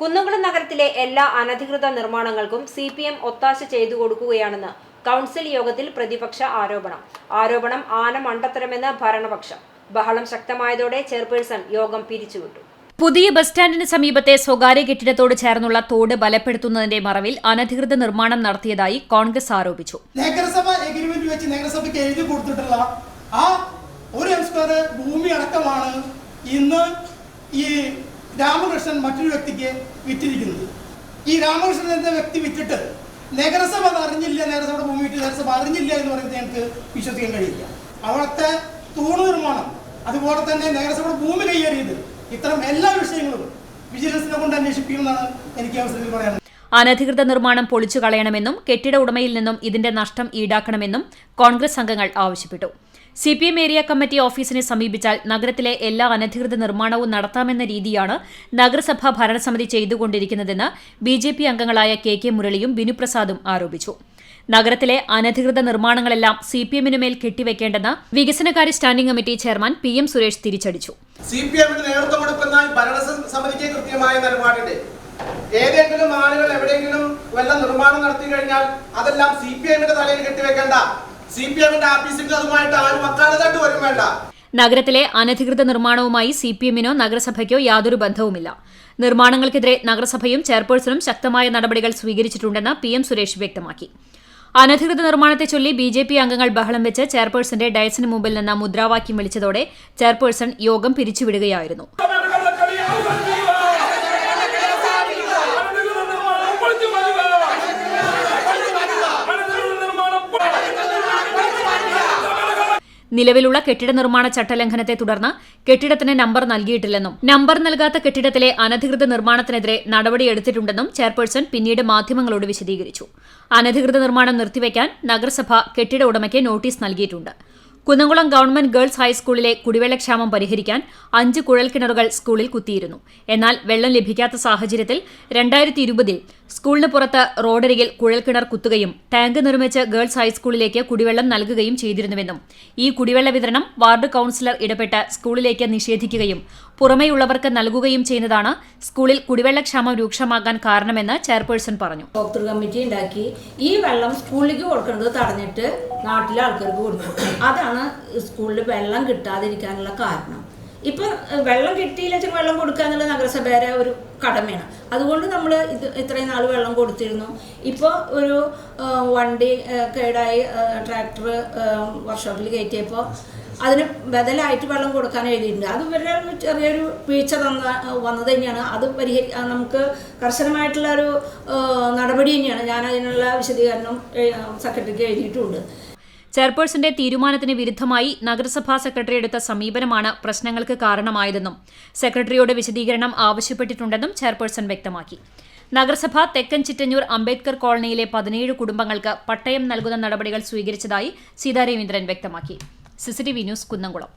കുന്നംകുളം നഗരത്തിലെ എല്ലാ അനധികൃത നിർമ്മാണങ്ങൾക്കും സി പി എം ഒത്താശ ചെയ്തു കൊടുക്കുകയാണെന്ന് കൗൺസിൽ യോഗത്തിൽ പ്രതിപക്ഷ ആരോപണം. ആരോപണം ആന മണ്ടത്തരമെന്ന് ഭരണപക്ഷം. ബഹളം ശക്തമായതോടെ ചെയർപേഴ്സൺ യോഗം പിരിച്ചുവിട്ടു. പുതിയ ബസ് സ്റ്റാൻഡിന് സമീപത്തെ സ്വകാര്യ കെട്ടിടത്തോട് ചേർന്നുള്ള തോട് ബലപ്പെടുത്തുന്നതിന്റെ മറവിൽ അനധികൃത നിർമ്മാണം നടത്തിയതായി കോൺഗ്രസ് ആരോപിച്ചു. നഗരസഭ എഗ്രിമെന്റ് വെച്ച് നഗരസഭയ്ക്ക് എഴുതി കൊടുത്തിട്ടുള്ള ആ ഒരു ഭൂമി അടക്കമാണ് ഇന്ന് ഈ രാമകൃഷ്ണൻ മറ്റൊരു വ്യക്തിക്ക് വിറ്റിരിക്കുന്നത്. ഈ രാമകൃഷ്ണൻ എന്ന വ്യക്തി വിറ്റിട്ട് നഗരസഭ അത് അറിഞ്ഞില്ല നഗരസഭയുടെ ഭൂമി വിറ്റ് നഗരസഭ അറിഞ്ഞില്ല എന്ന് പറയുന്നത് ഞങ്ങൾക്ക് വിശ്വസിക്കാൻ കഴിയില്ല. അവിടുത്തെ തൂണ് നിർമ്മാണം അതുപോലെ തന്നെ നഗരസഭയുടെ ഭൂമി കൈയേറിയത് ഇത്തരം എല്ലാ വിഷയങ്ങളും വിജിലൻസിനെ കൊണ്ട് അന്വേഷിപ്പിക്കുമെന്നാണ് എനിക്ക് അവസരത്തിൽ പറയാനുള്ളത്. അനധികൃത നിർമ്മാണം പൊളിച്ചു കളയണമെന്നും കെട്ടിട ഉടമയിൽ നിന്നും ഇതിന്റെ നഷ്ടം ഈടാക്കണമെന്നും കോൺഗ്രസ് അംഗങ്ങൾ ആവശ്യപ്പെട്ടു. സിപിഎം ഏരിയ കമ്മിറ്റി ഓഫീസിനെ സമീപിച്ചാൽ നഗരത്തിലെ എല്ലാ അനധികൃത നിർമ്മാണവും നടത്താമെന്ന രീതിയാണ് നഗരസഭാ ഭരണസമിതി ചെയ്തുകൊണ്ടിരിക്കുന്നതെന്ന് ബി ജെ പി അംഗങ്ങളായ കെ കെ മുരളിയും ബിനുപ്രസാദും ആരോപിച്ചു. നഗരത്തിലെ അനധികൃത നിർമ്മാണങ്ങളെല്ലാം സി പി കെട്ടിവെക്കേണ്ടെന്ന് വികസനകാര്യ standing committee chairman P M Suresh തിരിച്ചടിച്ചു. സി പി എമ്മിന് നേതൃത്വം കൊടുക്കുന്ന ഭരണസമിതിക്ക് കൃത്യമായ നിലപാടുണ്ട് ഏതെങ്കിലും ആളുകൾ നിർമ്മാണം നടത്തി കഴിഞ്ഞാൽ അതെല്ലാം സി പി എമ്മിന്റെ തലയിൽ കെട്ടിവെക്കേണ്ട. സി പി എമ്മിന്റെ ആഫീസിൽ അതുമായിട്ട് ആരും അക്കാലത്തായിട്ട് വരും വേണ്ട. നഗരത്തിലെ അനധികൃത നിർമ്മാണവുമായി സി പി എമ്മിനോ നഗരസഭയ്ക്കോ യാതൊരു ബന്ധവുമില്ല. നിർമ്മാണങ്ങൾക്കെതിരെ നഗരസഭയും ചെയർപേഴ്സണും ശക്തമായ നടപടികൾ സ്വീകരിച്ചിട്ടുണ്ടെന്ന് പി എം സുരേഷ് വ്യക്തമാക്കി. അനധികൃത നിർമ്മാണത്തെ ചൊല്ലി ബി ജെ പി അംഗങ്ങൾ ബഹളം വെച്ച് ചെയർപേഴ്സന്റെ ഡയസിന് മുമ്പിൽ നിന്ന് മുദ്രാവാക്യം വിളിച്ചതോടെ ചെയർപേഴ്സൺ യോഗം പിരിച്ചുവിടുകയായിരുന്നു. നിലവിലുള്ള കെട്ടിട നിർമ്മാണ ചട്ടലംഘനത്തെ തുടർന്ന് കെട്ടിടത്തിന് നമ്പർ നൽകിയിട്ടില്ലെന്നും നമ്പർ നൽകാത്ത കെട്ടിടത്തിലെ അനധികൃത നിർമ്മാണത്തിനെതിരെ നടപടിയെടുത്തിട്ടുണ്ടെന്നും ചെയർപേഴ്സൺ പിന്നീട് മാധ്യമങ്ങളോട് വിശദീകരിച്ചു. അനധികൃത നിർമ്മാണം നിർത്തിവെക്കാൻ നഗരസഭ കെട്ടിട ഉടമയ്ക്ക് നോട്ടീസ് നൽകിയിട്ടുണ്ട്. കുന്നംകുളം ഗവൺമെന്റ് ഗേൾസ് ഹൈസ്കൂളിലെ കുടിവെള്ളക്ഷാമം പരിഹരിക്കാൻ അഞ്ച് കുഴൽക്കിണറുകൾ സ്കൂളിൽ കുത്തിയിരുന്നു. എന്നാൽ വെള്ളം ലഭിക്കാത്ത സാഹചര്യത്തിൽ രണ്ടായിരത്തി ഇരുപതിൽ സ്കൂളിന് പുറത്ത് റോഡരികിൽ കുഴൽക്കിണർ കുത്തുകയും ടാങ്ക് നിർമ്മിച്ച് ഗേൾസ് ഹൈസ്കൂളിലേക്ക് കുടിവെള്ളം നൽകുകയും ചെയ്തിരുന്നുവെന്നും ഈ കുടിവെള്ള വിതരണം വാർഡ് കൌൺസിലർ ഇടപെട്ട് സ്കൂളിലേക്ക് നിഷേധിക്കുകയും പുറമെയുള്ളവർക്ക് നൽകുകയും ചെയ്യുന്നതാണ് സ്കൂളിൽ കുടിവെള്ളക്ഷാമം രൂക്ഷമാകാൻ കാരണമെന്ന് ചെയർപേഴ്സൺ പറഞ്ഞു. കമ്മിറ്റി ഉണ്ടാക്കി ഈ വെള്ളം സ്കൂളിലേക്ക് കൊടുക്കുന്നത് തടഞ്ഞിട്ട് നാട്ടിലെ ആൾക്കാർക്ക് കൊടുക്കും. അതാണ് സ്കൂളിൽ വെള്ളം കിട്ടാതിരിക്കാനുള്ള കാരണം. ഇപ്പം വെള്ളം കിട്ടിയില്ല വെള്ളം കൊടുക്കുക എന്നുള്ള നഗരസഭയുടെ ഒരു കടമയാണ്. അതുകൊണ്ട് നമ്മൾ ഇത് ഇത്രയും നാൾ വെള്ളം കൊടുത്തിരുന്നു. ഇപ്പോൾ ഒരു വണ്ടി കേടായി ട്രാക്ടർ വർക്ക്ഷോപ്പിൽ കയറ്റിയപ്പോൾ അതിന് ബദലായിട്ട് വെള്ളം കൊടുക്കാൻ എഴുതിയിട്ടുണ്ട്. അത് ഇവരുടെ ചെറിയൊരു വീഴ്ച തന്ന വന്നത് തന്നെയാണ്. അത് പരിഹരി നമുക്ക് കർശനമായിട്ടുള്ള ഒരു നടപടി തന്നെയാണ്. ഞാൻ അതിനുള്ള വിശദീകരണം സെക്രട്ടറിക്ക് എഴുതിയിട്ടുമുണ്ട് ചെയർപേഴ്സന്റെ തീരുമാനത്തിന് വിരുദ്ധമായി നഗരസഭാ സെക്രട്ടറി എടുത്ത സമീപനമാണ് പ്രശ്നങ്ങൾക്ക് കാരണമായതെന്നും സെക്രട്ടറിയോട് വിശദീകരണം ആവശ്യപ്പെട്ടിട്ടുണ്ടെന്നും ചെയർപേഴ്സൺ വ്യക്തമാക്കി. നഗരസഭ തെക്കൻ ചിറ്റഞ്ഞൂർ അംബേദ്കർ കോളനിയിലെ പതിനേഴ് കുടുംബങ്ങൾക്ക് പട്ടയം നൽകുന്ന നടപടികൾ സ്വീകരിച്ചതായി സീതാരവീന്ദ്രൻ വ്യക്തമാക്കി. CCTV news Kunnamkulam.